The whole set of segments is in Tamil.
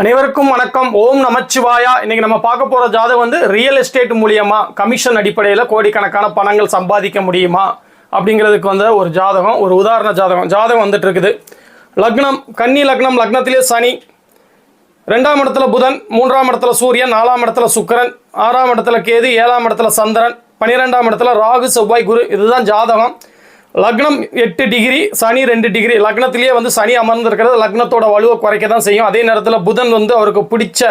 அனைவருக்கும் வணக்கம். ஓம் நமச்சிவாயா. இன்னைக்கு நம்ம பார்க்க போற ஜாதகம் வந்து ரியல் எஸ்டேட் மூலியமா கமிஷன் அடிப்படையில் கோடிக்கணக்கான பணங்கள் சம்பாதிக்க முடியுமா அப்படிங்கிறதுக்கு வந்து ஒரு ஜாதகம் ஒரு உதாரண ஜாதகம். ஜாதகம் வந்துட்டு இருக்குது. லக்னம் கன்னி லக்னம் லக்னத்திலே சனி. ரெண்டாம் இடத்துல புதன் மூன்றாம் இடத்துல சூரியன் நாலாம் இடத்துல சுக்கிரன் ஆறாம் இடத்துல கேது ஏழாம் இடத்துல சந்திரன் பன்னிரெண்டாம் இடத்துல ராகு செவ்வாய் குரு. இதுதான் ஜாதகம். லக்னம் எட்டு டிகிரி சனி ரெண்டு டிகிரி. லக்னத்திலேயே வந்து சனி அமர்ந்திருக்கிறது. லக்னத்தோட வலுவை குறைக்க தான் செய்யும். அதே நேரத்தில் புதன் வந்து அவருக்கு பிடிச்ச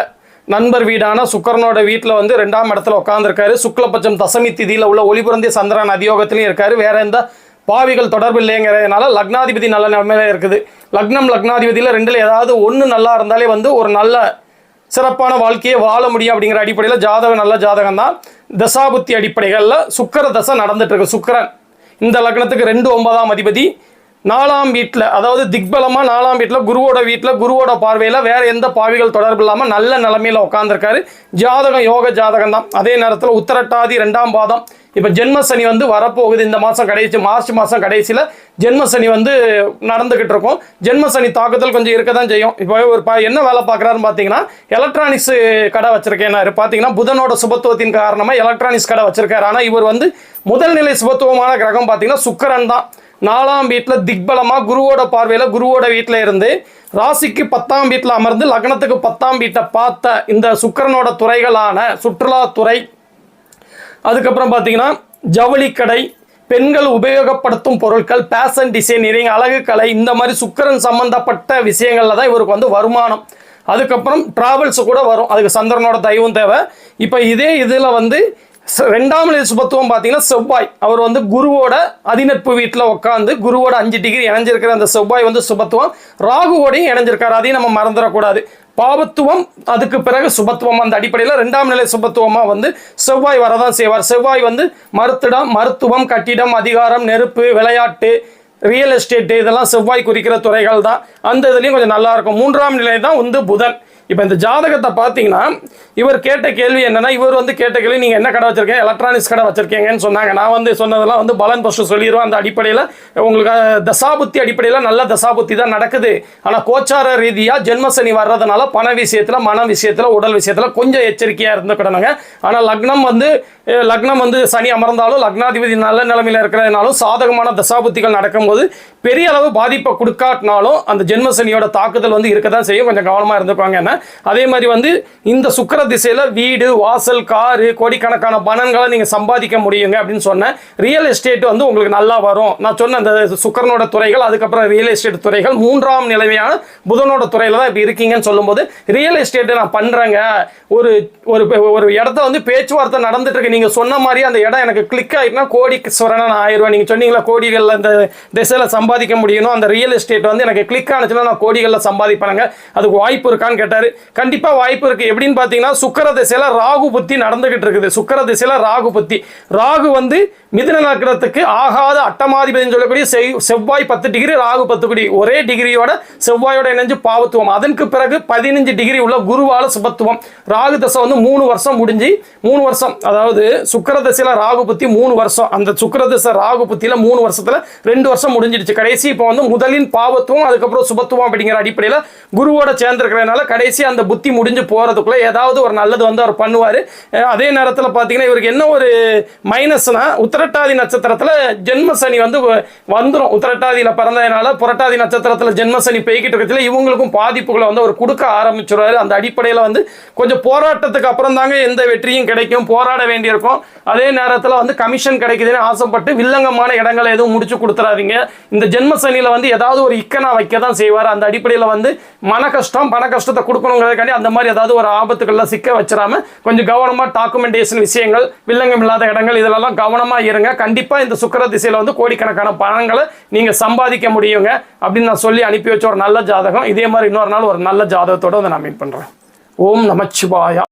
நண்பர் வீடான சுக்கரனோட வீட்டில் வந்து ரெண்டாம் இடத்துல உட்காந்துருக்காரு சுக்லபட்சம் தசமி திதியில் உள்ள ஒளிபுரந்திய சந்திரன் அதியோகத்திலையும் இருக்காரு. வேற எந்த பாவிகள் தொடர்பு இல்லைங்கிறதுனால லக்னாதிபதி நல்ல நிலைமையில இருக்குது. லக்னம் லக்னாதிபதியில் ரெண்டில் ஏதாவது ஒன்று நல்லா இருந்தாலே வந்து ஒரு நல்ல சிறப்பான வாழ்க்கையை வாழ முடியும் அப்படிங்கிற அடிப்படையில் ஜாதகம் நல்ல ஜாதகம் தான் தசாபுத்தி அடிப்படைகளில் சுக்கர தசை நடந்துட்டு இருக்கு. சுக்கிரன் இந்த லக்னத்துக்கு ரெண்டு ஒன்பதாம் அதிபதி. நாலாம் வீட்டில் அதாவது திக்பலமாக நாலாம் வீட்டில் குருவோட வீட்டில் குருவோட பார்வையில் வேறு எந்த பாவிகள் தொடர்பு இல்லாமல் நல்ல நிலமையில் உட்காந்துருக்காரு ஜாதகம் யோக ஜாதகம் தான் அதே நேரத்தில் உத்தரட்டாதி ரெண்டாம் பாதம். இப்போ ஜென்ம சனி வந்து வரப்போகுது. இந்த மாதம் கடைசி மார்ச் மாதம் கடைசியில் ஜென்ம சனி வந்து நடந்துக்கிட்டு இருக்கும். ஜென்ம சனி தாக்குதல் கொஞ்சம் இருக்க தான் செய்யும். இப்போ ஒரு பா என்ன வேலை பார்க்குறாருன்னு பார்த்தீங்கன்னா எலக்ட்ரானிக்ஸ் கடை வச்சிருக்கேன்னாரு பார்த்தீங்கன்னா புதனோட சுபத்துவத்தின் காரணமாக எலக்ட்ரானிக்ஸ் கடை வச்சிருக்காரு. ஆனால் இவர் வந்து முதல் நிலை சுபத்துவமான கிரகம் பார்த்தீங்கன்னா சுக்கரன் தான். நாலாம் வீட்டில் திக்பலமாக குருவோட பார்வையில் குருவோட வீட்டில் இருந்து ராசிக்கு பத்தாம் வீட்டில் அமர்ந்து லக்னத்துக்கு பத்தாம் வீட்டை பார்த்த இந்த சுக்கரனோட துறைகளான சுற்றுலாத்துறை அதுக்கப்புறம் பார்த்தீங்கன்னா ஜவுளிக்கடை பெண்கள் உபயோகப்படுத்தும் பொருட்கள் பேஷன் டிசைனிங் அழகு கலை இந்த மாதிரி சுக்கிரன் சம்பந்தப்பட்ட விஷயங்களில் தான் இவருக்கு வந்து வருமானம். அதுக்கப்புறம் ட்ராவல்ஸ் கூட வரும். அதுக்கு சந்திரனோட தயவும் தேவை. இப்போ இதே இதில் வந்து ரெண்டாம் நிலை சுபத்துவம் பார்த்தீங்கன்னா செவ்வாய். அவர் வந்து குருவோட அதிநட்பு வீட்டில் உட்காந்து குருவோட அஞ்சு டிகிரி இணைஞ்சிருக்கிற அந்த செவ்வாய் வந்து சுபத்துவம். ராகுவோடையும் இணைஞ்சிருக்காரு. அதையும் நம்ம மறந்துடக்கூடாது. பாவத்துவம் அதுக்கு பிறகு சுபத்துவம். அந்த அடிப்படையில் ரெண்டாம் நிலை சுபத்துவமாக வந்து செவ்வாய் வரதான் செய்வார். செவ்வாய் வந்து மருத்துடம் மருத்துவம் கட்டிடம் அதிகாரம் நெருப்பு விளையாட்டு ரியல் எஸ்டேட்டு இதெல்லாம் செவ்வாய் குறிக்கிற துறைகள் தான் அந்த இதுலேயும் கொஞ்சம் நல்லா இருக்கும். மூன்றாம் நிலை தான் வந்து புதன். இப்போ இந்த ஜாதகத்தை பார்த்தீங்கன்னா இவர் கேட்ட கேள்வி என்னென்னா இவர் வந்து கேட்ட கேள்வி நீங்கள் என்ன கடை வச்சிருக்கீங்க? எலக்ட்ரானிக்ஸ் கடை வச்சிருக்கீங்கன்னு சொன்னாங்க. நான் வந்து சொன்னதெல்லாம் வந்து பலன் ஃபஸ்ட்டு சொல்லிடுவோம் அந்த அடிப்படையில் உங்களுக்கு தசாபுத்தி அடிப்படையில் நல்ல தசாபுத்தி தான் நடக்குது. ஆனால் கோச்சார ரீதியாக ஜென்மசனி வர்றதுனால பண விஷயத்தில் மன விஷயத்தில் உடல் விஷயத்தில் கொஞ்சம் எச்சரிக்கையாக இருந்துக்கிடணுங்க ஆனால் லக்னம் வந்து லக்னம் வந்து சனி அமர்ந்தாலும் லக்னாதிபதி நல்ல நிலைமையில் இருக்கிறதுனாலும் சாதகமான தசாபுத்திகள் நடக்கும்போது பெரிய அளவு பாதிப்பை கொடுக்காட்டினாலும் அந்த ஜென்மசனியோட தாக்குதல் வந்து இருக்க தான் செய்யும். கொஞ்சம் கவனமாக இருந்துக்குவாங்க என்ன. அதே மாதிரி வந்து இந்த சுக்கர திசையில் வீடு வாசல் காரு கோடிக்கணக்கான பணங்களை நீங்கள் சம்பாதிக்க முடியுங்க அப்படின்னு சொன்னேன் ரியல் எஸ்டேட் வந்து உங்களுக்கு நல்லா வரும். நான் சொன்ன அந்த சுக்கரனோட துறைகள் அதுக்கப்புறம் ரியல் எஸ்டேட் துறைகள் மூன்றாம் நிலைமையான புதனோட துறையில் தான் இப்போ இருக்கீங்கன்னு சொல்லும்போது ரியல் எஸ்டேட்டை நான் பண்ணுறேங்க ஒரு ஒரு ஒரு இடத்த வந்து பேச்சுவார்த்தை நடந்துட்டு இருக்கு. நீங்கள் சொன்ன மாதிரி அந்த இடம் எனக்கு கிளிக் ஆகிட்டுனா கோடீஸ்வரனா நான் ஆயிடுவேன் நீங்கள் சொன்னீங்களா கோடிகளில் இந்த திசையில் சம்பாதிக்க முடியணும் அந்த ரியல் எஸ்டேட் வந்து எனக்கு கிளிக் ஆனிச்சுன்னா நான் கோடிகளில் சம்பாதிப்பேனுங்க. அதுக்கு வாய்ப்பு இருக்கான்னு கேட்டார். கண்டிப்பாக வாய்ப்பு இருக்குது எப்படின்னு பார்த்தீங்கன்னா சுக்கர திசையில் ராகு புத்தி நடந்துக்கிட்டு இருக்குது. சுக்கர திசையில் ராகு புத்தி. ராகு வந்து மிதுன நகரத்துக்கு ஆகாத அட்டமாதிபதினு சொல்லக்கூடிய செய்- செவ்வாய் பத்து டிகிரி ராகு பத்து டிகிரி ஒரே டிகிரியோட செவ்வாயோட இணைஞ்சு பாவத்துவம். அதற்கு பிறகு பதினஞ்சு டிகிரி உள்ள குருவால சுபத்துவம். ராகு தசை வந்து மூணு வருஷம் முடிஞ்சு மூணு வருஷம். அதாவது சுக்கர திசையில் ராகு புத்தி மூணு வருஷம். அந்த சுக்கர திசை ராகு புத்தியில் மூணு வருஷத்தில் ரெண்டு வருஷம் முடிஞ்சிடுச்சு. கடைசி இப்போ வந்து முதலின் பாவத்துவம் அதுக்கப்புறம் சுபத்துவம் அப்படிங்கிற அடிப்படையில் குருவோட சேர்ந்திருக்கிறதுனால கடைசி அந்த புத்தி முடிஞ்சு போகிறதுக்குள்ளே ஏதாவது ஒரு நல்லது வந்து அவர் பண்ணுவார். அதே நேரத்தில் பார்த்தீங்கன்னா இவருக்கு என்ன ஒரு மைனஸ்னா உத்திரட்டாதி நட்சத்திரத்தில் ஜென்ம சனி வந்து வந்துடும் உத்திரட்டாதியில் பிறந்ததுனால புரட்டாதி நட்சத்திரத்தில் ஜென்ம சனி பெய்கிட்டு இருக்கிறதுல இவங்களுக்கும் பாதிப்புகளை வந்து அவர் கொடுக்க ஆரம்பிச்சிருவாரு. அந்த அடிப்படையில் வந்து கொஞ்சம் போராட்டத்துக்கு அப்புறம் தாங்க எந்த வெற்றியும் கிடைக்கும். போராட வேண்டியிருக்கும். அதே நேரத்தில் வந்து கமிஷன் கிடைக்குதுன்னு ஆசைப்பட்டு வில்லங்கமான இடங்களை எதுவும் முடிச்சு கொடுத்துறாதீங்க. இந்த ஜென்ம சனியில் வந்து ஏதாவது ஒரு இக்கனா வைக்க தான் செய்வார். அந்த அடிப்படையில் வந்து மன கஷ்டம் பண கஷ்டத்தை கொடுக்கணுங்கிறதுக்காண்டி அந்த மாதிரி ஏதாவது ஒரு ஆபத்துக்கள்லாம் சிக்க வச்சிடாம கொஞ்சம் கவனமாக டாக்குமெண்டேஷன் விஷயங்கள் வில்லங்கம் இல்லாத இடங்கள் இதெல்லாம் கவனமாக இருங்க. கண்டிப்பாக இந்த சுக்கர திசையில் வந்து கோடிக்கணக்கான பணங்களை நீங்கள் சம்பாதிக்க முடியுங்க அப்படின்னு நான் சொல்லி அனுப்பி வச்ச ஒரு நல்ல ஜாதகம். இதே மாதிரி இன்னொரு நாள் ஒரு நல்ல ஜாதகத்தோட வந்து நான் மீட் பண்ணுறேன் ஓம் நமச்சிவாயா.